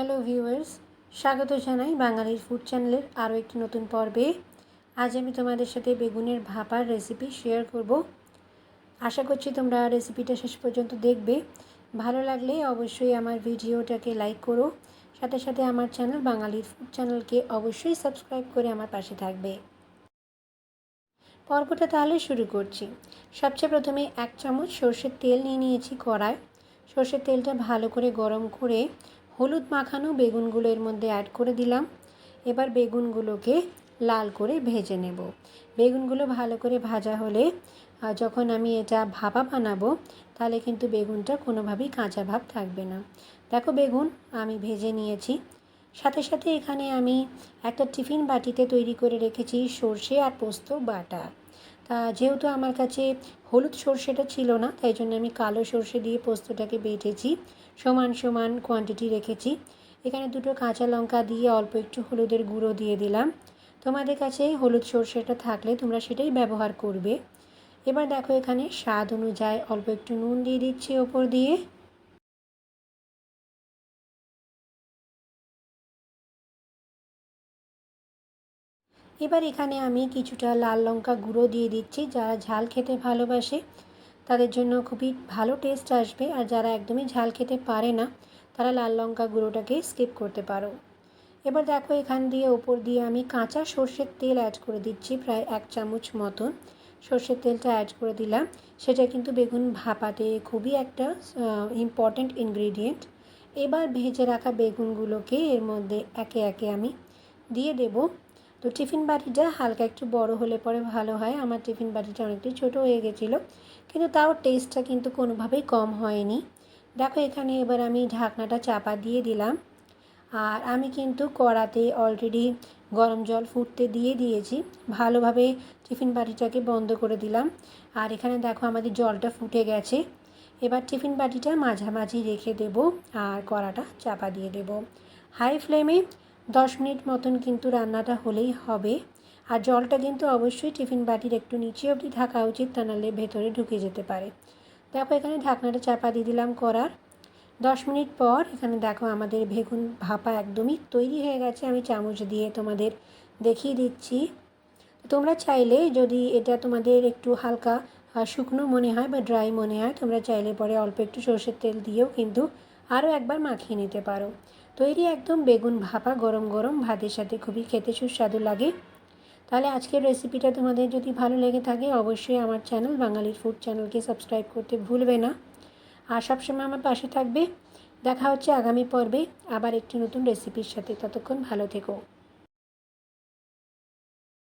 Hello viewers স্বাগত জানাই বাঙালির ফুড চ্যানেলের আরও একটি নতুন পর্বে। আজ আমি তোমাদের সাথে বেগুনের ভাপার রেসিপি শেয়ার করব। আশা করছি তোমরা রেসিপিটা শেষ পর্যন্ত দেখবে। ভালো লাগলে অবশ্যই আমার ভিডিওটাকে লাইক করো। সাথে সাথে আমার চ্যানেল বাঙালির ফুড চ্যানেলকে অবশ্যই সাবস্ক্রাইব করে আমার পাশে থাকবে। পর্বটা তাহলে শুরু করছি। সবচেয়ে প্রথমে এক চামচ সর্ষের তেল নিয়ে নিয়েছি কড়ায়। সর্ষের তেলটা ভালো করে গরম করে হলুদ মাখানো বেগুনগুলো এর মধ্যে অ্যাড করে দিলাম। এবার বেগুনগুলোকে লাল করে ভেজে নেব। বেগুনগুলো ভালো করে ভাজা হলে যখন আমি এটা ভাপা বানাবো, তাহলে কিন্তু বেগুনটা কোনোভাবেই কাঁচা ভাব থাকবে না। দেখো বেগুন আমি ভেজে নিয়েছি। সাথে সাথে এখানে আমি একটা টিফিন বাটিতে তৈরি করে রেখেছি সর্ষে আর পোস্ত বাটা। তা যেহেতু আমার কাছে হলুদ সর্ষেটা ছিল না, তাই জন্য আমি কালো সর্ষে দিয়ে পোস্তটাকে বেটেছি। সমান সমান কোয়ান্টিটি রেখেছি। এখানে দুটো কাঁচা লঙ্কা দিয়ে অল্প একটু হলুদের গুঁড়ো দিয়ে দিলাম। তোমাদের কাছে হলুদ সর্ষেটা থাকলে তোমরা সেটাই ব্যবহার করবে। এবার দেখো এখানে স্বাদ অনুযায়ী অল্প একটু নুন দিয়ে দিচ্ছি ওপর দিয়ে। এবার এখানে আমি কিছুটা লাল লঙ্কা গুঁড়ো দিয়ে দিচ্ছি। যারা ঝাল খেতে ভালোবাসে, তাদের জন্য খুবই ভালো টেস্ট আসবে। আর যারা একদমই ঝাল খেতে পারে না, তারা লাল লঙ্কা গুঁড়োটাকে স্কিপ করতে পারো। এবার দেখো এখান দিয়ে, ওপর দিয়ে আমি কাঁচা সর্ষের তেল অ্যাড করে দিচ্ছি প্রায় এক চামচ মতন। সর্ষের তেলটা অ্যাড করে দিলাম। সেটা কিন্তু বেগুন ভাপাতে খুবই একটা ইম্পর্ট্যান্ট ইনগ্রিডিয়েন্ট এবার ভেজে রাখা বেগুনগুলোকে এর মধ্যে একে একে আমি দিয়ে দেবো। তো টিফিন বাটিটা হালকা একটু বড় হলে পরে ভালো হয়। আমার টিফিন বাটিটা অনেকটাই ছোট হয়ে গেছিল। কিন্তু তাও টেস্টটা কিন্তু কোনোভাবেই কম হয়নি। দেখো এখানে এবার আমি ঢাকনাটা চাপা দিয়ে দিলাম। আর আমি কিন্তু কড়াতে অলরেডি গরম জল ফুটতে দিয়ে দিয়েছি। ভালোভাবে টিফিন বাটিটাকে বন্ধ করে দিলাম। আর এখানে দেখো আমাদের জলটা ফুটে গেছে। এবার টিফিন বাটিটা মাঝামাঝি রেখে দেব আর কড়াটা চাপা দিয়ে দেব। হাই ফ্লেমে দশ মিনিট মতন কিন্তু রান্নাটা হলেই হবে। আর জলটা কিন্তু অবশ্যই টিফিন বাটির একটু নিচে অবধি থাকা উচিত, তা নাহলে ভেতরে ঢুকে যেতে পারে। দেখো, এখানে ঢাকনাটা চাপা দিয়ে দিলাম করার। দশ মিনিট পর এখানে দেখো আমাদের বেগুন ভাপা একদমই তৈরি হয়ে গেছে। আমি চামচ দিয়ে তোমাদের দেখিয়ে দিচ্ছি। তোমরা চাইলে যদি এটা তোমাদের একটু হালকা শুকনো মনে হয় বা ড্রাই মনে হয়, তোমরা চাইলে পরে অল্প একটু সর্ষের তেল দিয়েও কিন্তু আরও একবার মাখিয়ে নিতে পারো। তৈরি একদম বেগুন ভাপা গরম গরম ভাতের সাথে খুবই খেতে সুস্বাদু লাগে। তাহলে আজকের রেসিপিটা তোমাদের যদি ভালো লেগে থাকে, অবশ্যই আমার চ্যানেল বাঙালির ফুড চ্যানেলকে সাবস্ক্রাইব করতে ভুলবে না। আর সবসময় আমার পাশে থাকবে। দেখা হচ্ছে আগামী পর্বে আবার একটি নতুন রেসিপির সাথে। ততক্ষণ ভালো থেকো।